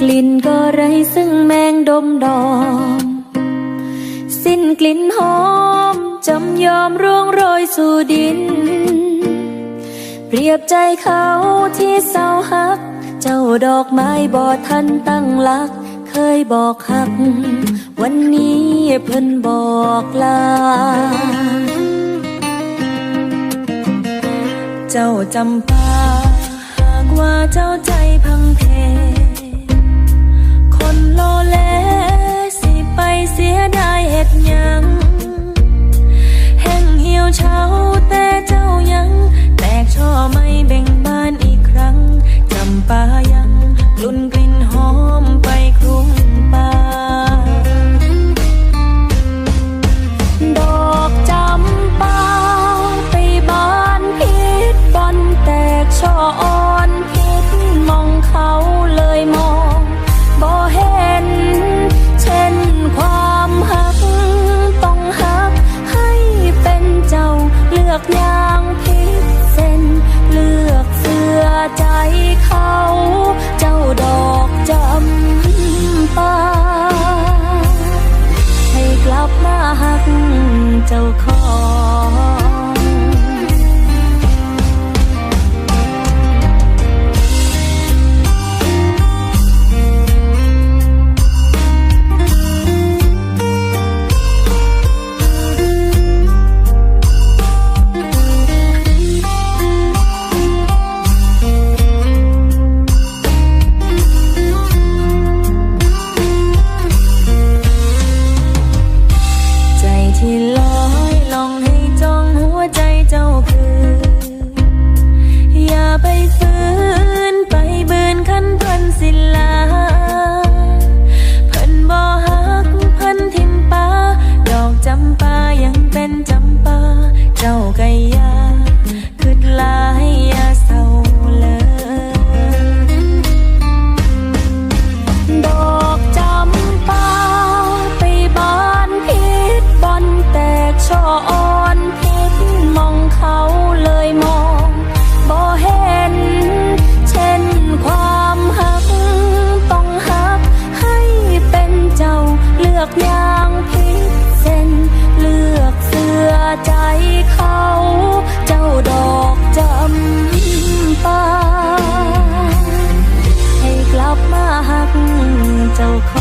ดินก็ไรซึ่งแมงดมดอม สิ้นกลิ่นหอมจำยอมร่วงโรยสู่ดิน เปรียบใจเขาที่เศร้าหัก เจ้าดอกไม้บอทันตั้งหลัก เคยบอกหัก วันนี้เพิ่นบอกลาเจ้าจำปาหากว่าเจ้าใจพังเพ ปายังกลุ่นกลิ่นหอมไปคลุ้งป่า ดอกจำปาไปบานพิษบอนแตกช่ออ่อนพิษมองเขาเลยมองบ่เห็น เช่นความหักต้องหักให้เป็นเจ้าเลือกยางพิษเศษเลือกเสื้อใจเขา เจ้ ใจเขา เจ้าดอกจำปาให้กลับมาหักเจ้าข